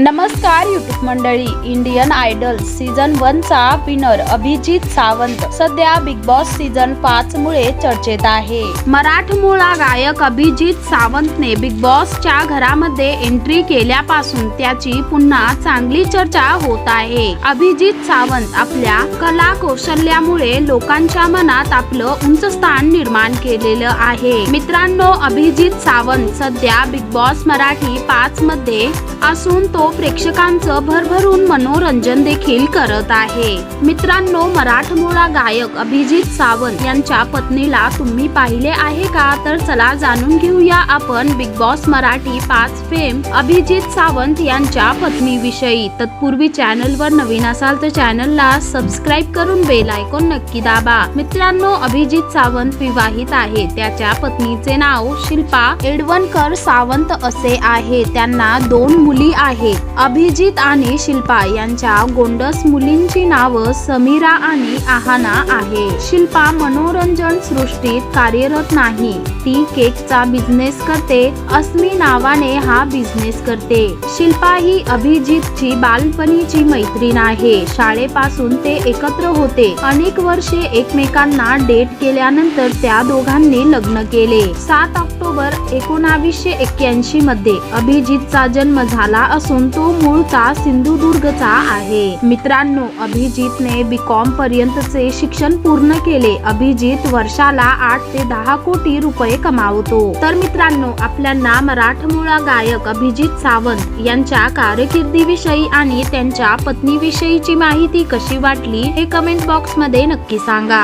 नमस्कार युट्यूब मंडळी. Indian Idol season one चा विनर अभिजित सावंत सध्या बिग बॉस सीझन पाच मुळे चर्चेत आहे. मराठमोळा गायक अभिजित सावंतने बिग बॉसच्या घरामध्ये एंट्री केल्यापासून त्याची पुन्हा चांगली चर्चा होत आहे. अभिजित सावंत आपल्या कला कौशल्यामुळे लोकांच्या मनात आपलं उंच स्थान निर्माण केलेलं आहे. मित्रांनो अभिजित सावंत सध्या बिग बॉस मराठी पाच मध्ये असून तो प्रेक्षकांचं भरभरून मनोरंजन देखील करत आहे. मित्रांनो मराठमोळा गायक अभिजित सावंत यांच्या पत्नीला तुम्ही पाहिले आहे का? तर चला जाणून घेऊया आपण बिग बॉस मराठी पाच फेम अभिजित सावंत यांच्या पत्नीविषयी. तत्पूर्वी चॅनलवर नवीन असाल तर चॅनलला सबस्क्राईब करून बेल आयकॉन नक्की दाबा. मित्रांनो अभिजित सावंत विवाहित आहे. त्याच्या पत्नीचे नाव शिल्पा एडवणकर सावंत असे आहे. त्यांना दोन मुली आहेत. अभिजित आणि शिल्पा यांच्या गोंडस मुलींची नावं समीरा आणि आहाना आहे. शिल्पा मनोरंजन सृष्टीत कार्यरत नाही. ती केकचा बिझनेस करते अस्मी नावाने हा बिझनेस करते. शिल्पा ही अभिजितची बालपणीची मैत्रीण आहे. शाळेपासून ते एकत्र होते. अनेक वर्षे एकमेकांना डेट केल्यानंतर त्या दोघांनी लग्न केले. सात ऑक्टोबर एकोणावीसशे एक्क्याऐंशी मध्ये अभिजितचा जन्म झाला असून तो मूळचा सिंधुदुर्गचा आहे. मित्रांनो अभिजितने बी कॉम पर्यंतचे शिक्षण पूर्ण केले. अभिजित वर्षाला आठ ते दहा कोटी रुपये कमावतो. तर मित्रांनो आपल्याला मराठमोळा गायक अभिजित सावंत यांच्या कारकिर्दीविषयी आणि त्यांच्या पत्नीविषयीची माहिती कशी वाटली हे कमेंट बॉक्समध्ये नक्की सांगा.